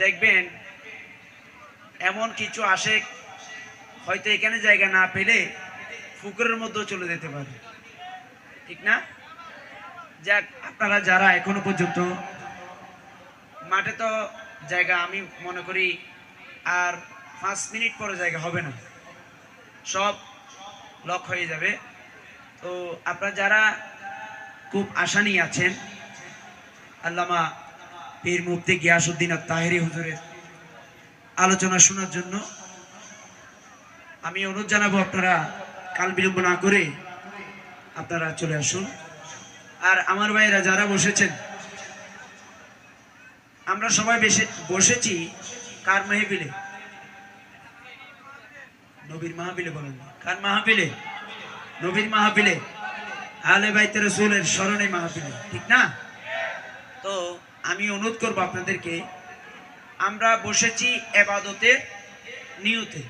দেখবেন, এমন কিছু আসে, হয়তো এখানে জায়গা না পেলে পুকুরের মধ্যেও চলে যেতে পারে। ঠিক না? যাক, আপনারা যারা এখনও পর্যন্ত, মাঠে তো জায়গা আমি মনে করি আর পাঁচ মিনিট পরে জায়গা হবে না। সব লক হয়ে যাবে। তো আপনারা যারা খুব আশা নিয়ে আছেন, আল্লামা পীর মুফতি গিয়াসুদ্দিন আর তাহেরি হুজুরের আলোচনা শোনার জন্য আমি অনুরোধ জানাব আপনারা কাল বিলম্ব না করে আপনারা চলে আসুন। আর আমার ভাইয়েরা যারা বসেছেন, আমরা সবাই বসেছি কার মাহবিলে নবীর মাহবিলে বলেন কার মাহবিলে নবীর মাহবিলে আলে বাইতে রসুলের স্মরণে মাহবিলে ঠিক না? তো আমি অনুরোধ করব আপনাদেরকে, আমরা বসেছি এবাদতে, নিয়তে।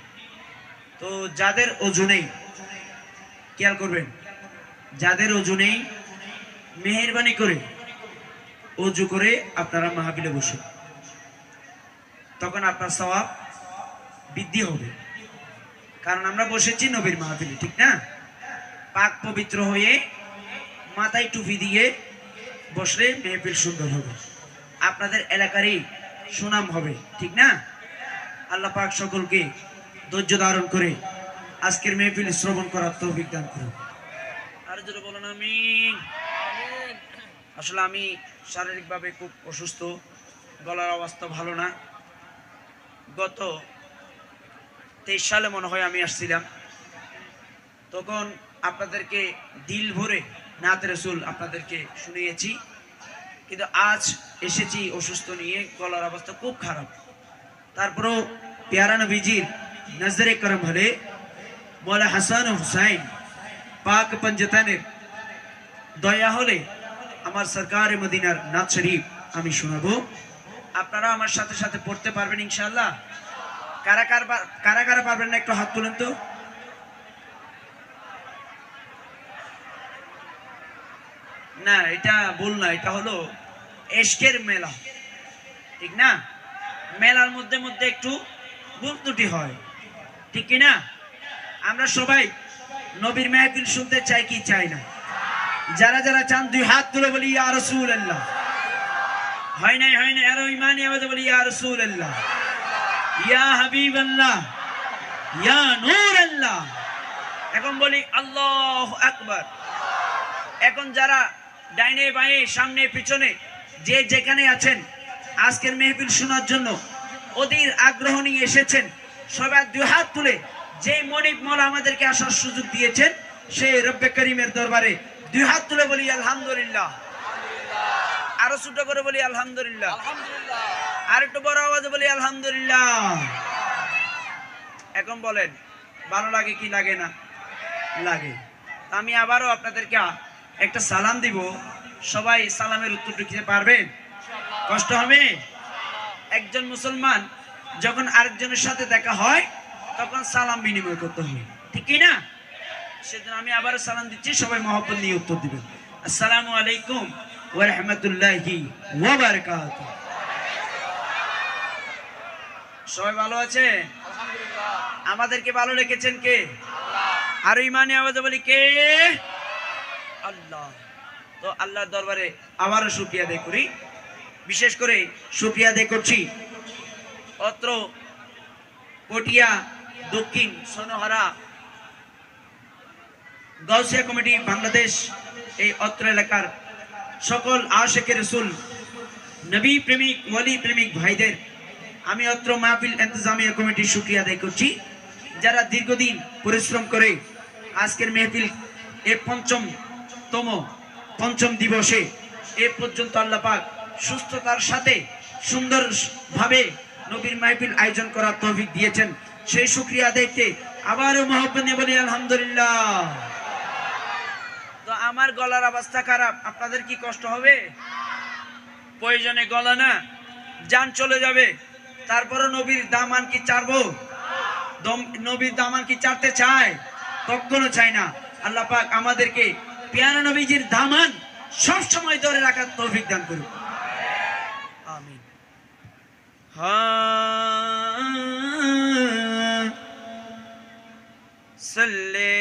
তো যাদের ওজনেই খেয়াল করবেন, যাদের ওজনেই মেহরবানি করে অজু করে আপনারা মাহাবিলে বসে তখন আপনার সওয়াব বৃদ্ধি হবে। কারণ আমরা বসেছি নবীর মাহবিলে ঠিক না? পাক পবিত্র হয়ে মাথায় টুপি দিয়ে বসলে মেহফিল সুন্দর হবে। আপনাদের এলাকারই সুনাম হবে, ঠিক না? আল্লাহ পাক সকলকে ধৈর্য ধারণ করে আজকের মেহফিল শ্রবণ করার তৌফিক দান করুন। আর যদি বলেন আমি আসলে আমি শারীরিকভাবে খুব অসুস্থ, গলার অবস্থা ভালো না। গত তেইশ সালে মনে হয় আমি আসছিলাম। তখন আপনাদেরকে দিল ভরে নাত রসুল আপনাদেরকে শুনিয়েছি। কিন্তু আজ এসেছি অসুস্থ নিয়ে, গলার অবস্থা খুব খারাপ। তারপরেও পেয়ারা নবীজির নজরে করম হলে, মৌলা হাসান হুসাইন পাক পঞ্জতানের দয়া হলে আমার সরকার মদিনার নাথ শরীফ আমি শোনাবো। আপনারা আমার সাথে সাথে পড়তে পারবেন ইনশাআল্লাহ। কারা কার কারা কারা পারবেন না একটু হাত তুলেন তো? না, এটা বল না, এটা হলো এশকের মেলা। ঠিক না? মেলার মধ্যে মধ্যে একটু ভুল ত্রুটি হয়। ঠিক কি না আমরা সবাই নবীর মেহফিল শুনতে চাই কি চাই না। যারা যারা চান দুই হাত তুলে বলি, ইয়া রসুল আল্লাহ হয় নাই হয় নাই? আরও ইমানি বলি, ইয়া রসুল আল্লাহ ইয়া হাবিব আল্লাহ ইয়া নূর আল্লাহ এখন বলি, আল্লাহ আকবার। এখন যারা ডাইনে বাঁয়ে সামনে পিছনে যে যেখানে আছেন আজকের মেহফিল শোনার জন্য অধীর আগ্রহ নিয়ে এসেছেন। সবাই দুই হাত তুলে যে মনিক মল আমাদেরকে আসার সুযোগ দিয়েছেন সেই রব্বে করিমের দরবারে দুই হাত তুলে বলি আলহামদুলিল্লাহ। আরও ছোট করে বলি আলহামদুলিল্লাহ। আর একটু বড় আওয়াজে বলি আলহামদুলিল্লাহ। এখন বলেন ভালো লাগে কি লাগে না? লাগে। আমি আবারও আপনাদেরকে একটা সালাম দিব। সবাই সালামের উত্তর দিতে পারবেন কষ্ট হবে? একজন মুসলমান যখন আরেকজনের সাথে দেখা হয় তখন সালাম বিনিময় করতে হবে। ঠিক না? সেজন্য আমি আবার সালাম দিচ্ছি সবাই মহব্বত নিয়ে উত্তর দিবেন। আসসালামু আলাইকুম ওয়া রাহমাতুল্লাহি ওয়া বারাকাতুহু। সবাই ভালো আছে? আমাদেরকে ভালো রেখেছেন কে? আর ইমানে আওয়াজে বলি কে? আল্লাহ। তো আল্লাহর দরবারে আবারও সুক্রিয়া আদায় করি। বিশেষ করে সুক্রিয়া আদায় করছি অত্র পটিয়া দক্ষিণ সোনহারা গাউসিয়া কমিটি বাংলাদেশ এই অত্র এলাকার সকল আশেকের রসুল, নবী প্রেমিক, ওয়ালি প্রেমিক ভাইদের আমি অত্র মাহফিল এন্তজামিয়া কমিটির সুক্রিয়া আদায় করছি। যারা দীর্ঘদিন পরিশ্রম করে আজকের মেহফিল এ পঞ্চমতম পঞ্চম দিবসে এ পর্যন্ত আল্লাহ পাক সুস্থতার সাথে সুন্দরভাবে নবীর মাহফিল আয়োজন করার তৌফিক দিয়েছেন। সেই সুক্রিয়া আদায়কে আবারও মহব্বত নিয়ে বলি, আলহামদুলিল্লাহ। তো আমার গলার অবস্থা খারাপ, আপনাদের কি কষ্ট হবে? প্রয়োজনে গলা না, যান চলে যাবে। তারপরে নবীর দামান কি চারবো নবীর দামান কি চারতে চায়? কখনো চায় না। আল্লাহ পাক আমাদেরকে পেয়ারা নবীজির দামান সব সময় ধরে রাখার তৌফিক দান করুন। আমিন। সল্লে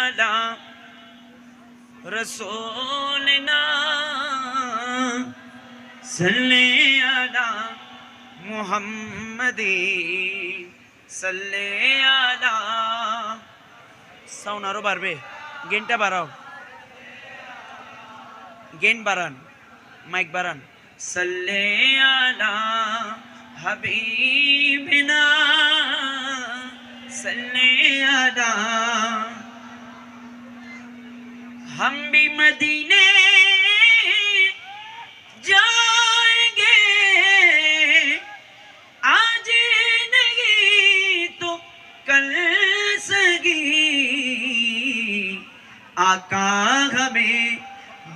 আলা রসোলনা, সল্লে আলা মুহাম্মদি, সল্লে আলা, সাউন্ড আরও বাড়বে গেনটা বাড়াও। گین بارن مائک باران صلی علی حبیبنا، صلی علی۔ ہم بھی مدینے جائیں گے، آج نہیں تو کل سگی۔ آقا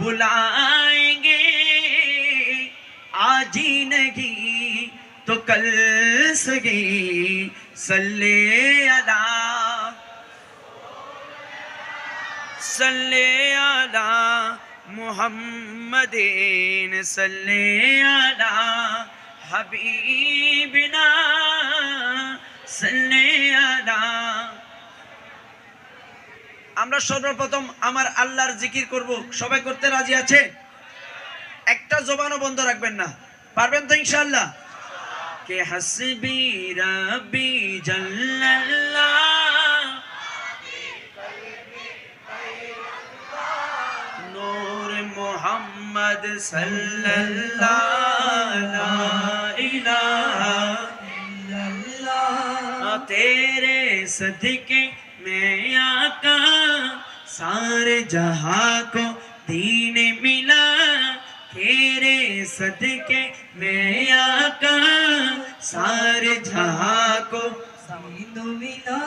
بلائیں گے۔ آج ہی نہیں تو کل سگی۔ صلی اللہ صلی اللہ محمد صلی اللہ حبیبنا، صلی اللہ আমরা সর্বপ্রথম আমার আল্লাহর জিকির করব। সবাই করতে রাজি আছে? একটা জবানও বন্ধ রাখবেন না। পারবেন তো ইনশাল্লাহ কে হাসবি রাব্বি জাল্লাল্লাহ। নূর মুহাম্মদ সাল্লাল্লাহু আলাইহি ওয়া সাল্লাম। তেরে সদকে سارے جہاں کو دین ملا تیرے صدقے میں آقا۔ سارے جہاں کو سمید ملا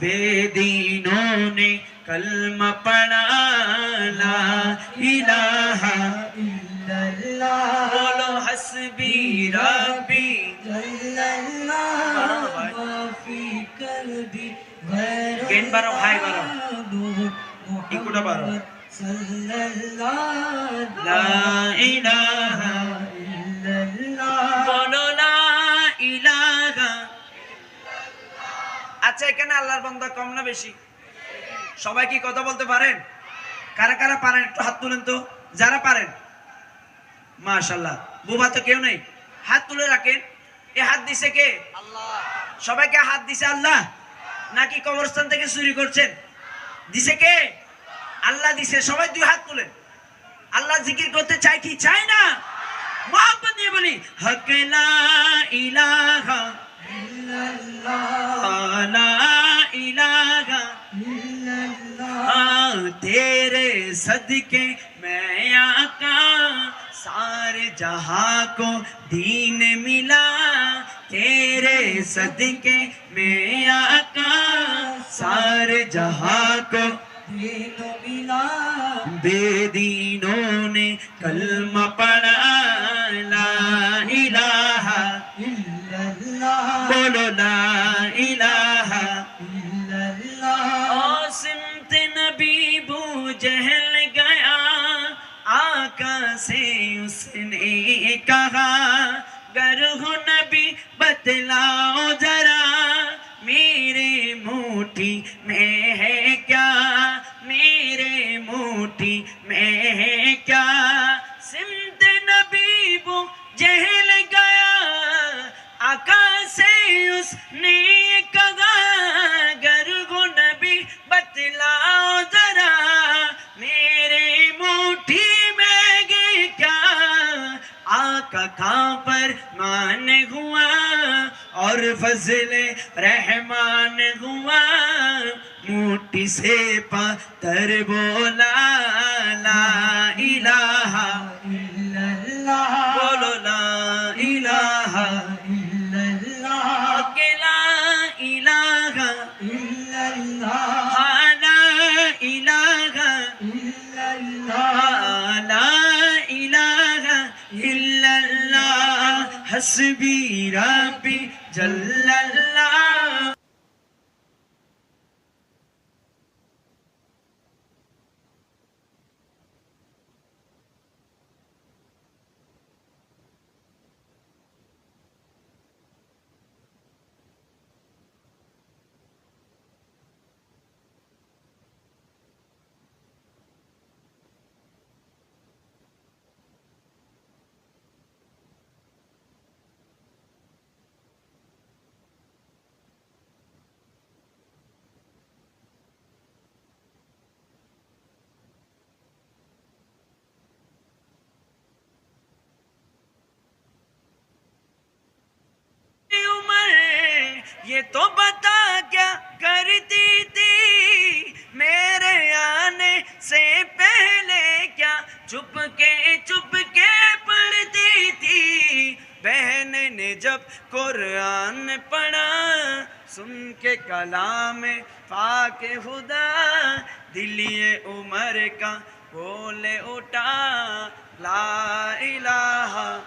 بے دینوں نے کلمہ پڑھا لا الہ الا اللہ بولو حسبی ربی۔ جل اللہ وفی قلبی غیر اللہ گین بارو بھائی بارو লা ইলাহা আচ্ছা এখানে আল্লাহর বান্দা কম না বেশি? সবাই কি কথা বলতে পারেন? কারা কারা পারেন? একটু হাত তুলেন তো। যারা পারেন? মাশাল্লাহ বুবা তো কেউ নেই। হাত তুলে রাখেন। এ হাত দিছে কে? সবাইকে হাত দিছে আল্লাহ? নাকি কবরস্থান থেকে চুরি করছেন? দিছে কে? আল্লাহ দিছে সবাই দুই হাত তুলেন আল্লাহ জিকির করতে চাই কি চাই না মহাব্বত নিয়ে বলি হক লা ইলাহা লা ইলাহা हाँ, तेरे सदके मैं आका सारे जहां को दीन मिला तेरे सदके मैं आका सारे जहां को بے دینوں نے کلمہ پڑھا لا الہ الا اللہ بولو لا الہ الا اللہ اور نبی بو جہل گیا آقا سے اس نے کہا گر ہو نبی بتلاو ذرا میرے موٹی میں پر مان ہوا اور فضل رحمان ہوا۔ موٹی سے پتر بولا لا الہ हस्बी रब्बी जल्लल्लाह یہ تو بتا کیا کرتی تھی؟ میرے آنے سے پہلے کیا چھپ کے چھپ کے پڑھتی تھی؟ بہن نے جب قرآن پڑھا، سن کے کلام پاک خدا دلی عمر کا بولے اٹھا، لا الہ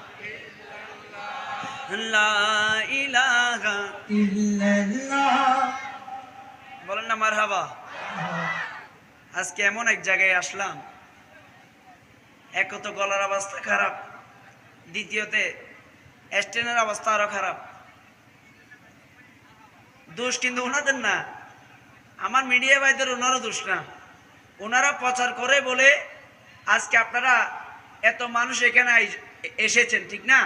বলেন না মারহাবা। আজকে এমন এক জায়গায় আসলাম। এক তো গলার অবস্থা খারাপ দ্বিতীয়তে স্টেনের অবস্থা আরও খারাপ। দোষ কিন্তু ওনাদের না। আমার মিডিয়া ভাইদের ওনারও দোষ না। ওনারা প্রচার করে বলে আজকে আপনারা এত মানুষ এখানে এসেছেন ঠিক না?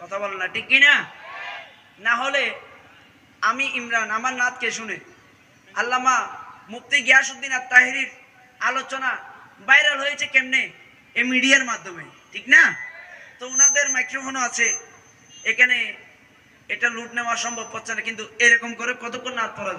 কথা বলো না, ঠিক কিনা? না হলে আমি ইমরান, আমার নাতকে শুনে। আল্লামা মুফতি গিয়াসুদ্দিন আর তাহিরির আলোচনা ভাইরাল হয়েছে কেমনে? এ মিডিয়ার মাধ্যমে, ঠিক না? তো ওনাদের মাইক্রোফোনও আছে। এখানে এটা লুট নেওয়া সম্ভব হচ্ছে না, কিন্তু এরকম করে কতক্ষণ নাত পড়া যায়